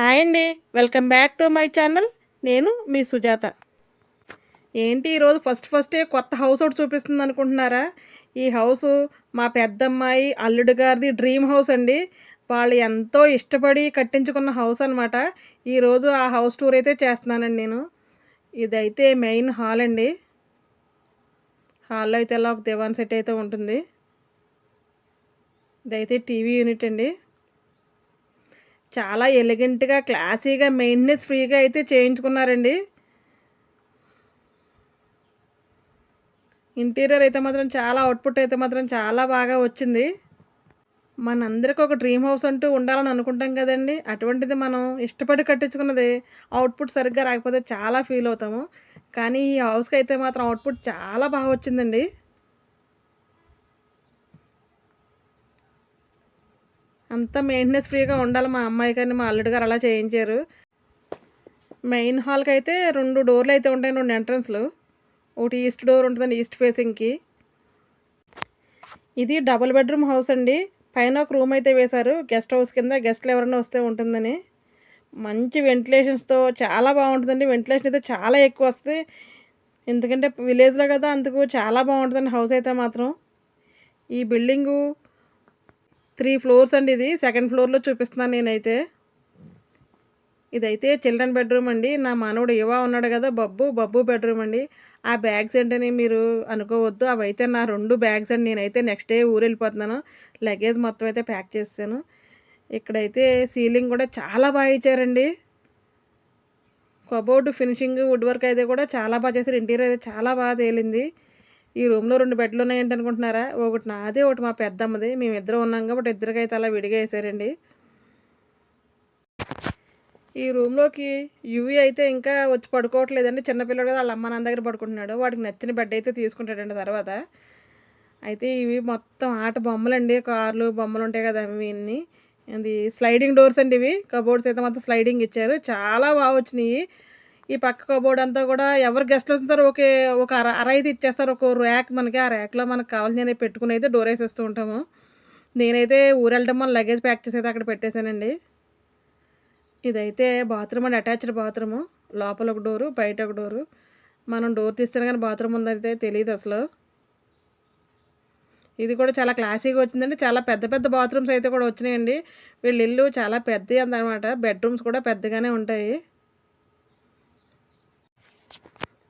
Hi అండి. Welcome back to my channel. నేను మీ సుజాత. ఏంటి ఈరోజు ఫస్ట్ ఫస్టే కొత్త హౌస్ ఒకటి చూపిస్తుంది అనుకుంటున్నారా? ఈ హౌస్ మా పెద్దమ్మాయి అల్లుడు గారిది డ్రీమ్ హౌస్ అండి. వాళ్ళు ఎంతో ఇష్టపడి కట్టించుకున్న హౌస్ అనమాట ఈరోజు ఆ హౌస్ టూర్ అయితే చేస్తున్నానండి నేను. ఇదైతే మెయిన్ హాల్ అండి. హాల్లో అయితే ఇలా ఒక దివాన్ సెట్ అయితే ఉంటుంది. ఇదైతే టీవీ యూనిట్ అండి. చాలా ఎలిగెంట్గా క్లాసీగా మెయింటెనెన్స్ ఫ్రీగా అయితే చేయించుకున్నారండి. ఇంటీరియర్ అయితే మాత్రం చాలా అవుట్పుట్ అయితే మాత్రం చాలా బాగా వచ్చింది. మనందరికీ ఒక డ్రీమ్ హౌస్ అంటూ ఉండాలని అనుకుంటాం కదండి. అటువంటిది మనం ఇష్టపడి కట్టించుకున్నది అవుట్పుట్ సరిగ్గా రాకపోతే చాలా ఫీల్ అవుతాము. కానీ ఈ హౌస్కి అయితే మాత్రం అవుట్పుట్ చాలా బాగా వచ్చిందండి. అంతా మెయింటెనెన్స్ ఫ్రీగా ఉండాలి మా అమ్మాయి కానీ మా అల్లుడు గారు అలా చేయించారు. మెయిన్ హాల్కి అయితే రెండు డోర్లు అయితే ఉంటాయి రెండు ఎంట్రన్స్లు ఒకటి ఈస్ట్ డోర్ ఉంటుందండి ఈస్ట్ ఫేసింగ్కి ఇది డబుల్ బెడ్రూమ్ హౌస్ అండి. పైన ఒక రూమ్ అయితే వేశారు. గెస్ట్ హౌస్ కింద గెస్ట్లు ఎవరైనా వస్తే ఉంటుందని. మంచి వెంటిలేషన్స్తో చాలా బాగుంటుందండి. వెంటిలేషన్ అయితే చాలా ఎక్కువ వస్తుంది. ఎందుకంటే విలేజ్లో కదా అందుకు చాలా బాగుంటుందండి హౌస్ అయితే మాత్రం. ఈ బిల్డింగు త్రీ ఫ్లోర్స్ అండి ఇది. సెకండ్ ఫ్లోర్లో చూపిస్తున్నాను నేనైతే. ఇదైతే చిల్డ్రన్ బెడ్రూమ్ అండి. నా మనవడు ఇవా ఉన్నాడు కదా బబ్బు బబ్బు బెడ్రూమ్ అండి. ఆ బ్యాగ్స్ ఏంటని మీరు అనుకోవద్దు. అవైతే నా రెండు బ్యాగ్స్ అండి. నేనైతే నెక్స్ట్ డే ఊరు వెళ్ళిపోతున్నాను. లగేజ్ మొత్తం అయితే ప్యాక్ చేస్తాను ఇక్కడైతే సీలింగ్ కూడా చాలా బాగా ఇచ్చారండి. కబోర్డు ఫినిషింగ్ వుడ్ వర్క్ అయితే కూడా చాలా బాగా చేశారు. ఇంటీరియర్ అయితే చాలా బాగా తేలింది. ఈ రూమ్లో రెండు బెడ్లు ఉన్నాయంటే అనుకుంటున్నారా? ఒకటి నాదే ఒకటి మా పెద్దమ్మది. మేము ఇద్దరు ఉన్నాం కాబట్టి ఇద్దరికైతే అలా విడిగా వేసారండి ఈ రూమ్లోకి యువి అయితే ఇంకా వచ్చి పడుకోవట్లేదండి. చిన్నపిల్లడు కదా వాళ్ళ అమ్మ నాన్న దగ్గర పడుకుంటున్నాడు. వాడికి నచ్చిన బెడ్ అయితే తీసుకుంటాడండి తర్వాత. అయితే ఇవి మొత్తం ఆట బొమ్మలండి. కార్లు బొమ్మలు ఉంటాయి కదా ఇవన్నీ ఇది స్లైడింగ్ డోర్స్ అండి ఇవి. కబోర్డ్స్ అయితే మొత్తం స్లైడింగ్ ఇచ్చారు. చాలా బాగా వచ్చినాయి. ఈ పక్క కబోర్డ్ అంతా కూడా ఎవరు గెస్ట్లు వస్తుంటారో ఒకే ఒక అర అర అయితే ఇచ్చేస్తారు. ఒక ర్యాక్ మనకి ఆ ర్యాక్లో మనకు కావాల్సిన పెట్టుకుని అయితే డోర్ వేసేస్తూ ఉంటాము. నేనైతే ఊరు మన లగేజ్ ప్యాక్ చేసి అయితే అక్కడ పెట్టేశానండి. ఇదైతే బాత్రూమ్ అండి అటాచ్డ్ బాత్రూము లోపల ఒక డోరు బయట ఒక డోరు మనం డోర్ తీస్తే కానీ బాత్రూమ్ ఉందైతే తెలియదు అసలు. ఇది కూడా చాలా క్లాసీగా వచ్చిందండి. చాలా పెద్ద పెద్ద బాత్రూమ్స్ అయితే కూడా వచ్చినాయండి. వీళ్ళ ఇల్లు చాలా పెద్దవి అందనమాట బెడ్రూమ్స్ కూడా పెద్దగానే ఉంటాయి.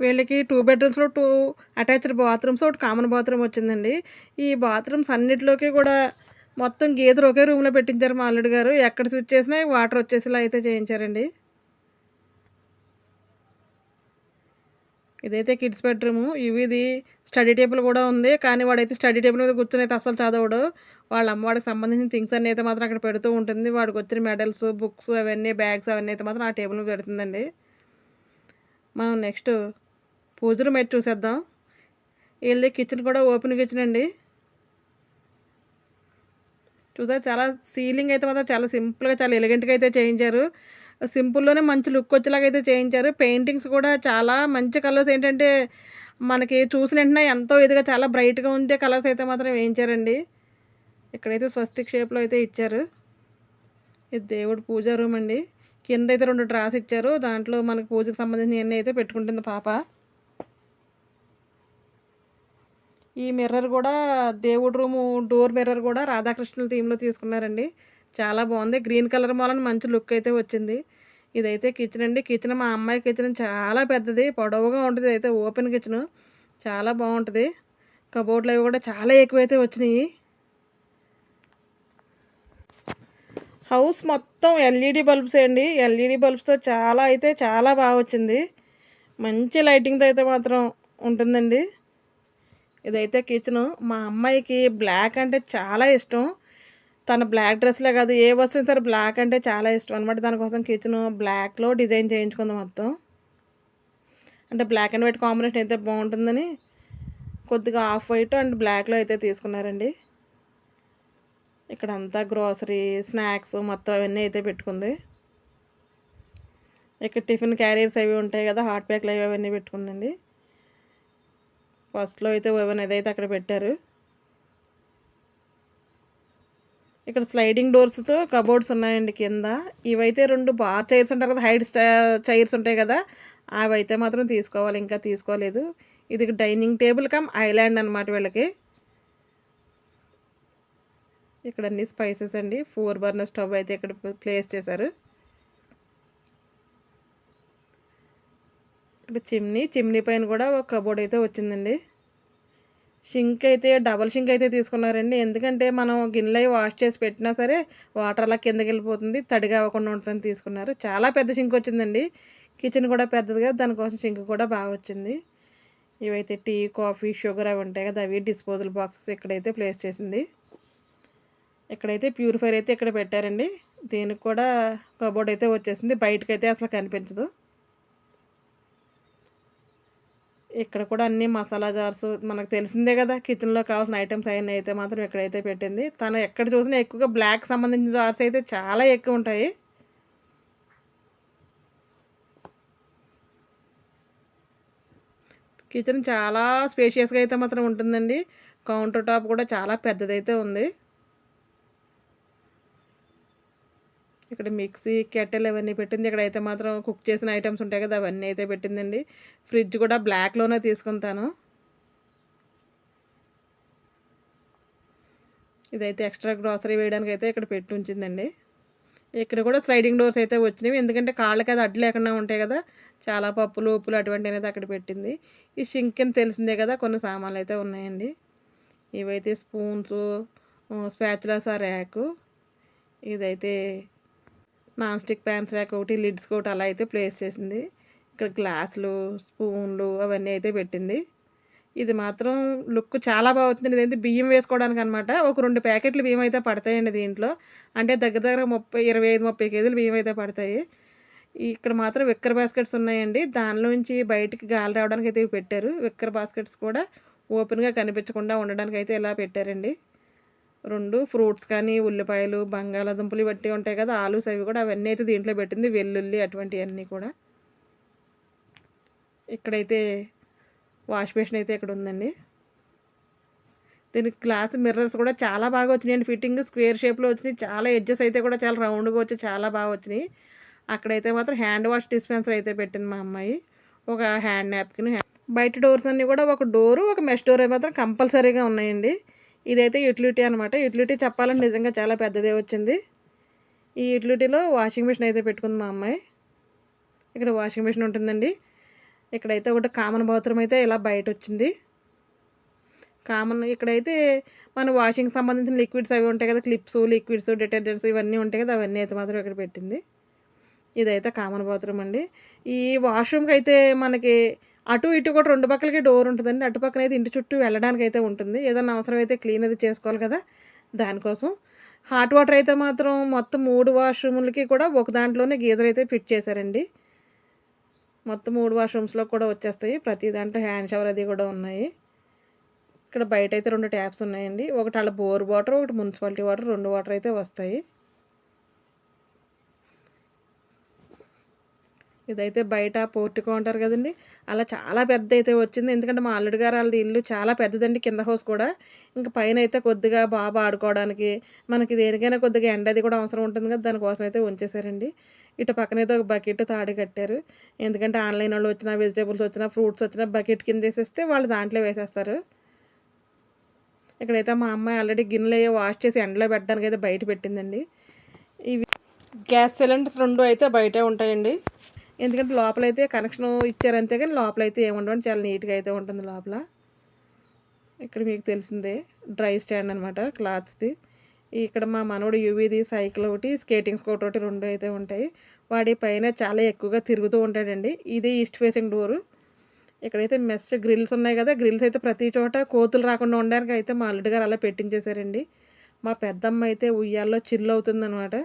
వీళ్ళకి టూ బెడ్రూమ్స్లో టూ అటాచ్డ్ బాత్రూమ్స్ ఒకటి కామన్ బాత్రూమ్ వచ్చిందండి. ఈ బాత్రూమ్స్ అన్నిటిలోకి కూడా మొత్తం గీతలు ఒకే రూమ్లో పెట్టించారు మా అల్లుడు గారు. ఎక్కడ స్విచ్ చేసినా వాటర్ వచ్చేసేలా అయితే చేయించారండి. ఇదైతే కిడ్స్ బెడ్రూము ఇవి ఇది స్టడీ టేబుల్ కూడా ఉంది. కానీ వాడైతే స్టడీ టేబుల్ మీద కూర్చొని అయితే అసలు చదవడు. వాళ్ళ అమ్మవాడికి సంబంధించిన థింగ్స్ అన్నీ అయితే మాత్రం అక్కడ పెడుతూ ఉంటుంది. వాడికి వచ్చిన మెడల్స్ బుక్స్ అవన్నీ బ్యాగ్స్ అవన్నీ అయితే మాత్రం ఆ టేబుల్ మీద పెడుతుందండి. మనం నెక్స్ట్ పూజ రూమ్ అయితే చూసేద్దాం. వెళ్ళి కిచెన్ కూడా ఓపెన్ కిచెన్ అండి. చూసారు చాలా సీలింగ్ అయితే మాత్రం చాలా సింపుల్గా చాలా ఎలిగెంట్గా అయితే చేయించారు. సింపుల్లోనే మంచి లుక్ వచ్చేలాగా అయితే చేయించారు. పెయింటింగ్స్ కూడా చాలా మంచి కలర్స్ ఏంటంటే మనకి చూసిన వెంటనే ఎంతో ఇదిగా చాలా బ్రైట్గా ఉండే కలర్స్ అయితే మాత్రం వేయించారండి. ఇక్కడైతే స్వస్తిక్ షేప్లో అయితే ఇచ్చారు. ఇది దేవుడు పూజా రూమ్ అండి. కింద అయితే రెండు డ్రాస్ ఇచ్చారు. దాంట్లో మనకు పూజకు సంబంధించిన అన్నీ అయితే పెట్టుకుంటుంది పాప. ఈ మిర్రర్ కూడా దేవుడు రూము డోర్ మిర్రర్ కూడా రాధాకృష్ణుల థీమ్లో తీసుకున్నారండి. చాలా బాగుంది. గ్రీన్ కలర్ మూలన మంచి లుక్ అయితే వచ్చింది. ఇదైతే కిచెన్ అండి. కిచెన్ మా అమ్మాయి కిచెన్ చాలా పెద్దది. పొడవుగా ఉంటుంది. అయితే ఓపెన్ కిచెన్. చాలా బాగుంటుంది. కబోర్డ్లు అవి కూడా చాలా ఎక్కువైతే వచ్చినాయి. హౌస్ మొత్తం ఎల్ఈడి బల్బ్స్ అండి. ఎల్ఈడి బల్బ్స్తో చాలా అయితే చాలా బాగా వచ్చింది. మంచి లైటింగ్తో అయితే మాత్రం ఉంటుందండి. ఇదైతే కిచెన్ మా అమ్మాయికి బ్లాక్ అంటే చాలా ఇష్టం. తన బ్లాక్ డ్రెస్లే కాదు ఏ వస్తువు సరే బ్లాక్ అంటే చాలా ఇష్టం అనమాట దానికోసం కిచెన్ బ్లాక్లో డిజైన్ చేయించుకుంది మొత్తం. అంటే బ్లాక్ అండ్ వైట్ కాంబినేషన్ అయితే బాగుంటుందని కొద్దిగా ఆఫ్ వైట్ అండ్ బ్లాక్లో అయితే తీసుకున్నారండి. ఇక్కడ అంతా గ్రోసరీ స్నాక్స్ మొత్తం అవన్నీ అయితే పెట్టుకుంది. ఇక్కడ టిఫిన్ క్యారియర్స్ అవి ఉంటాయి కదా హాట్ ప్యాక్లు అవి అవన్నీ పెట్టుకుందండి. ఫస్ట్లో అయితే ఓవెన్ ఏదైతే అక్కడ పెట్టారు. ఇక్కడ స్లైడింగ్ డోర్స్తో కబోర్డ్స్ ఉన్నాయండి కింద. ఇవైతే రెండు బార్ చైర్స్ ఉంటారు కదా హైట్ చైర్స్ ఉంటాయి కదా అవి అయితే మాత్రం తీసుకోవాలి ఇంకా తీసుకోలేదు. ఇది డైనింగ్ టేబుల్ కమ్ ఐలాండ్ అనమాట వీళ్ళకి. ఇక్కడ అన్ని స్పైసెస్ అండి. ఫోర్ బర్నర్ స్టవ్ అయితే ఇక్కడ ప్లేస్ చేశారు. ఇక్కడ చిమ్నీ చిమ్నీ పైన కూడా ఒక కబోర్డ్ అయితే వచ్చిందండి. షింక్ అయితే డబల్ షింక్ అయితే తీసుకున్నారండి. ఎందుకంటే మనం గిన్నెలు వాష్ చేసి పెట్టినా సరే వాటర్ అలా కిందకి వెళ్ళిపోతుంది. తడిగా అవ్వకుండా ఉంటుందని తీసుకున్నారు. చాలా పెద్ద షింక్ వచ్చిందండి. కిచెన్ కూడా పెద్దదిగా దానికోసం షింక్ కూడా బాగా వచ్చింది. ఇవైతే టీ కాఫీ షుగర్ అవి ఉంటాయి కదా అవి డిస్పోజల్ బాక్సెస్ ఇక్కడైతే ప్లేస్ చేసింది. ఇక్కడైతే ప్యూరిఫైర్ అయితే ఇక్కడ పెట్టారండి. దీనికి కూడా కబోర్డ్ అయితే వచ్చేసింది. బయటకైతే అసలు కనిపించదు. ఇక్కడ కూడా అన్ని మసాలా జార్స్ మనకు తెలిసిందే కదా కిచెన్లో కావాల్సిన ఐటమ్స్ అవన్నీ అయితే మాత్రం ఇక్కడైతే పెట్టింది. తను ఎక్కడ చూసినా ఎక్కువగా బ్లాక్ సంబంధించిన జార్స్ అయితే చాలా ఎక్కువ ఉంటాయి. కిచెన్ చాలా స్పేషియస్గా అయితే మాత్రం ఉంటుందండి. కౌంటర్ టాప్ కూడా చాలా పెద్దదైతే ఉంది. ఇక్కడ మిక్సీ కెటెల్ అవన్నీ పెట్టింది. ఇక్కడ అయితే మాత్రం కుక్ చేసిన ఐటమ్స్ ఉంటాయి కదా అవన్నీ అయితే పెట్టిందండి. ఫ్రిడ్జ్ కూడా బ్లాక్లోనే తీసుకుంటాను. ఇదైతే ఎక్స్ట్రా గ్రాసరీ వేయడానికి అయితే ఇక్కడ పెట్టి ఉంచిందండి. ఇక్కడ కూడా స్లైడింగ్ డోర్స్ అయితే వచ్చినవి. ఎందుకంటే కాళ్ళకి అది అడ్డు లేకుండా ఉంటాయి కదా చాలా పప్పులు ఉప్పులు అటువంటి అనేది అక్కడ పెట్టింది. ఈ షింక్ అని తెలిసిందే కదా కొన్ని సామాన్లు అయితే ఉన్నాయండి. ఇవైతే స్పూన్స్ స్పాచులాస్ ఆ ర్యాకు ఇదైతే నాన్ స్టిక్ ప్యాన్స్ ర్యాక్ ఒకటి లిడ్స్ ఒకటి అలా అయితే ప్లేస్ చేసింది. ఇక్కడ గ్లాసులు స్పూన్లు అవన్నీ అయితే పెట్టింది. ఇది మాత్రం లుక్ చాలా బాగుంటుంది ఇదైతే బియ్యం వేసుకోవడానికి అనమాట ఒక రెండు ప్యాకెట్లు బియ్యం అయితే పడతాయండి దీంట్లో. అంటే దగ్గర దగ్గర ముప్పై ఇరవై ఐదు ముప్పై కేజీలు బియ్యం అయితే పడతాయి. ఇక్కడ మాత్రం విక్కర్ బాస్కెట్స్ ఉన్నాయండి. దానిలోంచి బయటికి గాలి రావడానికి అయితే పెట్టారు. విక్కర్ బాస్కెట్స్ కూడా ఓపెన్గా కనిపించకుండా ఉండడానికి అయితే ఇలా పెట్టారండి. రెండు ఫ్రూట్స్ కానీ ఉల్లిపాయలు బంగాళాదుంపలు బట్టి ఉంటాయి కదా ఆలూస్ అవి కూడా అవన్నీ అయితే దీంట్లో పెట్టింది వెల్లుల్లి అటువంటివన్నీ కూడా. ఇక్కడైతే వాష్ బేసిన్ అయితే ఇక్కడ ఉందండి. దీనికి గ్లాస్ మిర్రర్స్ కూడా చాలా బాగా వచ్చినాయండి. ఫిట్టింగ్ స్క్వేర్ షేప్లో వచ్చినాయి. చాలా ఎడ్జెస్ అయితే కూడా చాలా రౌండ్గా వచ్చి చాలా బాగా వచ్చినాయి. అక్కడైతే మాత్రం హ్యాండ్ వాష్ డిస్పెన్సర్ అయితే పెట్టింది మా అమ్మాయి. ఒక హ్యాండ్ నాప్కిన్ బయట డోర్స్ అన్నీ కూడా ఒక డోరు ఒక మెష్ డోర్ మాత్రం కంపల్సరీగా ఉన్నాయండి. ఇదైతే యూటిలిటీ అనమాట యూటిలిటీ చెప్పాలని నిజంగా చాలా పెద్దదే వచ్చింది. ఈ యూటిలిటీలో వాషింగ్ మిషన్ అయితే పెట్టుకుంది మా అమ్మాయి. ఇక్కడ వాషింగ్ మిషన్ ఉంటుందండి. ఇక్కడైతే ఒకటి కామన్ బాత్రూమ్ అయితే ఇలా బయట వచ్చింది. కామన్ ఇక్కడైతే మన వాషింగ్ సంబంధించిన లిక్విడ్స్ అవి ఉంటాయి కదా క్లిప్స్ లిక్విడ్స్ డిటర్జెంట్స్ ఇవన్నీ ఉంటాయి కదా అవన్నీ అయితే మాత్రం ఇక్కడ పెట్టింది. ఇదైతే కామన్ బాత్రూమ్ అండి. ఈ వాష్రూమ్కి అయితే మనకి అటు ఇటు కూడా రెండు పక్కలకి డోర్ ఉంటుందండి. అటు పక్కన అయితే ఇంటి చుట్టూ వెళ్ళడానికి అయితే ఉంటుంది. ఏదన్నా అవసరం అయితే క్లీన్ అది చేసుకోవాలి కదా దానికోసం. హాట్ వాటర్ అయితే మాత్రం మొత్తం మూడు వాష్రూమ్లకి కూడా ఒక దాంట్లోనే గీజర్ అయితే ఫిట్ చేశారండి. మొత్తం మూడు వాష్రూమ్స్లో కూడా వచ్చేస్తాయి. ప్రతి దాంట్లో హ్యాండ్ షవర్ అది కూడా ఉన్నాయి. ఇక్కడ బయట అయితే రెండు ట్యాప్స్ ఉన్నాయండి. ఒకటి అలా బోర్ వాటర్ ఒకటి మున్సిపాలిటీ వాటర్ రెండు వాటర్ అయితే వస్తాయి. ఇదైతే బయట పోర్టుకో అంటారు కదండి. అలా చాలా పెద్ద అయితే వచ్చింది. ఎందుకంటే మా అల్లుడు గారు వాళ్ళది ఇల్లు చాలా పెద్దదండి కింద హౌస్ కూడా. ఇంకా పైన అయితే కొద్దిగా బాగా ఆడుకోవడానికి మనకి దేనికైనా కొద్దిగా ఎండ అది కూడా అవసరం ఉంటుంది కదా దానికోసం అయితే ఉంచేశారండి. ఇటు పక్కన ఒక బకెట్ తాడి కట్టారు. ఎందుకంటే ఆన్లైన్ వాళ్ళు వచ్చినా వెజిటేబుల్స్ వచ్చినా ఫ్రూట్స్ వచ్చినా బకెట్ కింద వేసేస్తే వాళ్ళు దాంట్లో వేసేస్తారు. ఇక్కడైతే మా అమ్మాయి ఆల్రెడీ గిన్నెలు అయ్యే వాష్ చేసి ఎండలో పెట్టడానికి అయితే బయట పెట్టిందండి. ఇవి గ్యాస్ సిలిండర్స్ రెండు అయితే బయటే ఉంటాయండి. ఎందుకంటే లోపలైతే కనెక్షన్ ఇచ్చారు అంతే కానీ లోపలైతే ఏముండవండి చాలా నీట్గా అయితే ఉంటుంది లోపల. ఇక్కడ మీకు తెలిసిందే డ్రై స్టాండ్ అనమాట క్లాత్స్ది. ఇక్కడ మా మనవడు యువీది సైకిల్ ఒకటి స్కేటింగ్ స్కోట్ ఒకటి రెండు అయితే ఉంటాయి. వాడి పైన చాలా ఎక్కువగా తిరుగుతూ ఉంటాడండి. ఇది ఈస్ట్ ఫేసింగ్ డోరు ఇక్కడైతే మెస్ గ్రిల్స్ ఉన్నాయి కదా గ్రిల్స్ అయితే ప్రతి చోట కోతులు రాకుండా ఉండడానికి అయితే మా అల్లుడి గారు అలా పెట్టించేశారండి. మా పెద్దమ్మ అయితే ఉయ్యాల్లో చిల్లు అవుతుందనమాట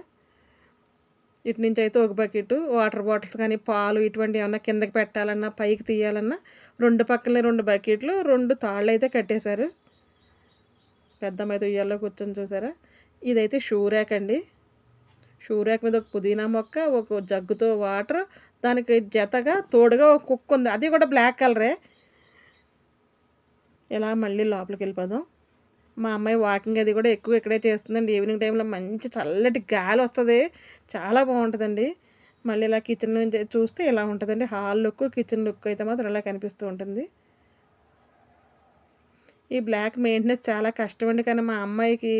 ఇటు నుంచి అయితే ఒక బకెట్ వాటర్ బాటిల్స్ కానీ పాలు ఇటువంటి ఏమన్నా కిందకి పెట్టాలన్నా పైకి తీయాలన్నా రెండు పక్కనే రెండు బకెట్లు రెండు తాళ్ళు అయితే కట్టేశారు. పెద్దమ్మ అయితే ఉయ్యాల్లో కూర్చొని చూసారా? ఇదైతే షూ ర్యాక్ అండి. షూ ర్యాక్ మీద ఒక పుదీనా మొక్క ఒక జగ్గుతో వాటర్ దానికి జతగా తోడుగా ఒక కుక్క ఉంది. అది కూడా బ్లాక్ కలరే. ఇలా మళ్ళీ లోపలికి వెళ్ళిపోదాం. మా అమ్మాయి వాకింగ్ అది కూడా ఎక్కువ ఇక్కడే చేస్తుందండి. ఈవినింగ్ టైంలో మంచి చల్లటి గాలి వస్తుంది. చాలా బాగుంటుందండి. మళ్ళీ ఇలా కిచెన్ నుంచి చూస్తే ఇలా ఉంటుందండి. హాల్ లుక్ కిచెన్ లుక్ అయితే మాత్రం ఇలా కనిపిస్తూ ఉంటుంది. ఈ బ్లాక్ మెయింటెనెన్స్ చాలా కష్టం అండి. కానీ మా అమ్మాయికి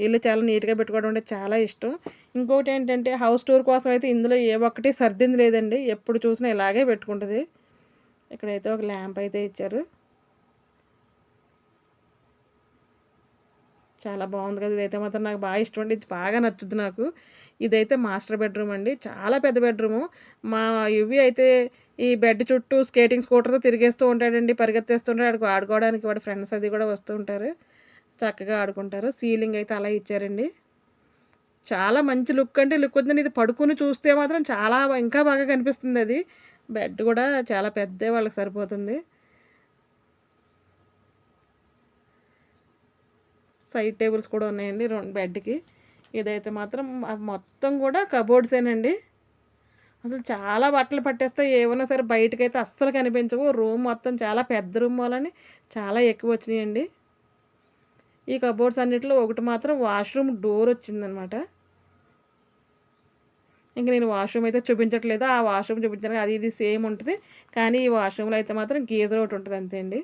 ఇల్లు చాలా నీట్గా పెట్టుకోవడం అంటే చాలా ఇష్టం. ఇంకోటి ఏంటంటే హౌస్ టూర్ కోసం అయితే ఇందులో ఏ ఒక్కటి సర్దింది లేదండి. ఎప్పుడు చూసినా ఇలాగే పెట్టుకుంటుంది. ఇక్కడైతే ఒక ల్యాంప్ అయితే ఇచ్చారు. చాలా బాగుంది కదా ఇదైతే మాత్రం. నాకు బాగా ఇష్టం అండి. ఇది బాగా నచ్చుద్ది నాకు. ఇదైతే మాస్టర్ బెడ్రూమ్ అండి. చాలా పెద్ద బెడ్రూము. మా ఇవి అయితే ఈ బెడ్ చుట్టూ స్కేటింగ్ స్కూటర్తో తిరిగేస్తూ ఉంటాడండి. పరిగెత్తేస్తుంటాడు. ఆడుకో ఆడుకోవడానికి వాడు ఫ్రెండ్స్ అది కూడా వస్తూ ఉంటారు. చక్కగా ఆడుకుంటారు. సీలింగ్ అయితే అలా ఇచ్చారండి. చాలా మంచి లుక్ అంటే లుక్ వచ్చింది ఇది పడుకుని చూస్తే మాత్రం చాలా ఇంకా బాగా కనిపిస్తుంది అది. బెడ్ కూడా చాలా పెద్ద వాళ్ళకి సరిపోతుంది. సైడ్ టేబుల్స్ కూడా ఉన్నాయండి రెండు బెడ్కి. ఇదైతే మాత్రం మొత్తం కూడా కబోర్డ్సేనండి. అసలు చాలా బట్టలు పట్టేస్తే ఏమన్నా సరే బయటకైతే అస్సలు కనిపించవు. రూమ్ మొత్తం చాలా పెద్ద రూమ్ వాళ్ళని చాలా ఎక్కువ వచ్చినాయండి ఈ కబోర్డ్స్ అన్నిటిలో ఒకటి మాత్రం వాష్రూమ్ డోర్ వచ్చిందనమాట. ఇంక నేను వాష్రూమ్ అయితే చూపించట్లేదు. ఆ వాష్రూమ్ చూపించడానికి అది ఇది సేమ్ ఉంటుంది. కానీ ఈ వాష్రూమ్లో అయితే మాత్రం గీజర్ ఒకటి ఉంటుంది అంతే అండి.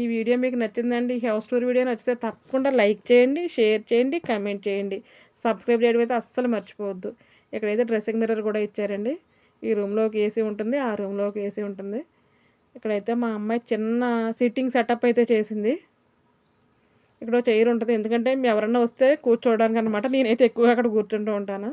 ఈ వీడియో మీకు నచ్చిందండి ఈ హౌస్ టూర్ వీడియో నచ్చితే తప్పకుండా లైక్ చేయండి షేర్ చేయండి కమెంట్ చేయండి. సబ్స్క్రైబ్ చేయడం అయితే అస్సలు మర్చిపోవద్దు. ఇక్కడైతే డ్రెస్సింగ్ మిర్రర్ కూడా ఇచ్చారండి. ఈ రూమ్లోకి ఏసీ ఉంటుంది ఆ రూమ్లోకి ఏసీ ఉంటుంది. ఇక్కడైతే మా అమ్మాయి చిన్న సిట్టింగ్ సెటప్ అయితే చేసింది. ఇక్కడ చైర్ ఉంటుంది ఎందుకంటే ఎవరన్నా వస్తే కూర్చోవడానికి అనమాట నేనైతే ఎక్కువగా అక్కడ కూర్చుంటూ ఉంటాను.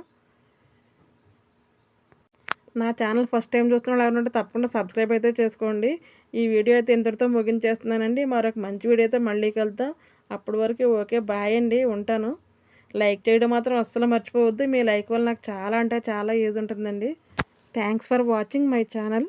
నా ఛానల్ ఫస్ట్ టైం చూస్తున్న వాళ్ళు ఎవరంటే తప్పకుండా సబ్స్క్రైబ్ అయితే చేసుకోండి. ఈ వీడియో అయితే ఇంతటితో ముగించేస్తున్నానండి. మరొక మంచి వీడియో అయితే మళ్ళీ కలుద్దాం. అప్పటి వరకు ఓకే బాయ్ అండి. ఉంటాను. లైక్ చేయడం మాత్రం అస్సలు మర్చిపోవద్దు. మీ లైక్ వల్ల నాకు చాలా అంటే చాలా యూజ్ ఉంటుందండి. Thanks for watching my channel